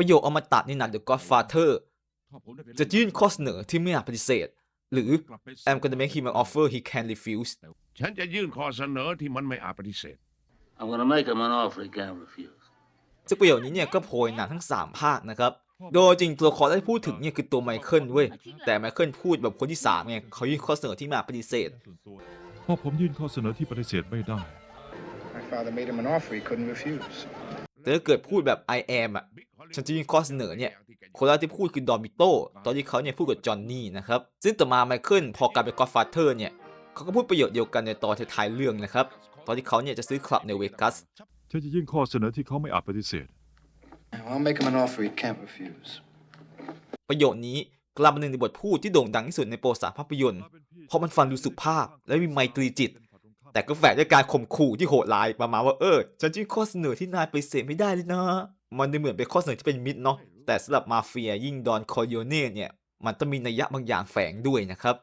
ประโยคอมตะในหนัง The Godfather จะยื่นข้อเสนอที่ไม่อาจปฏิเสธ หรือ I'm gonna make him an offer he can refuse ฉันจะยื่นข้อเสนอที่มันไม่อาจปฏิเสธ I'm going to make him an offer he can't refuse. ซึ่งประโยคนี้เนี่ยก็โพยหนังทั้ง 3 ภาคนะครับ โดยจริงตัวละครที่พูดถึงเนี่ยคือตัวไมเคิลเว้ย แต่ไมเคิลพูดแบบคนที่3ไงเขายื่นข้อเสนอที่ไม่อาจปฏิเสธ เพราะผมยื่นข้อเสนอที่ปฏิเสธไม่ได้ My father made him an offer he couldn't refuse. แต่ถ้าเกิดพูดแบบ I am อะ ฉันจะยื่นข้อเสนอเนี่ยคนแรกที่พูดคือดอมิโตตอนที่เขาเนี่ยพูดกับจอห์นนี่นะครับซึ่งต่อมาไมเคิลพอกลายเป็นก็อดฟาเธอร์เนี่ยเขาก็พูดประโยชน์เดียวกันในตอนท้ายๆเรื่องนะครับตอนที่เขาเนี่ยจะซื้อคลับในเวกัสฉันจะยื่นข้อเสนอที่เขาไม่อาจปฏิเสธ Now, I'll make him an offer he can't refuse. ประโยคนี้กลายเป็นหนึ่งในบทพูดที่โด่งดังที่สุดในโปรสารภาพยนตร์เพราะมันฟังดูสุภาพและมีไมตรีจิต แต่ก็แฝงด้วยการข่มขู่ที่โหดร้ายประมาณว่าเออฉันยื่นข้อเสนอที่นายไปเสกไม่ได้เลยนะ มันดูเหมือนเป็นข้อเสนอที่เป็นมิตรเนาะแต่สำหรับมาเฟียยิ่งดอนคอร์โยเน่เนี่ยมันต้องมีนัยยะบางอย่างแฝงด้วยนะครับ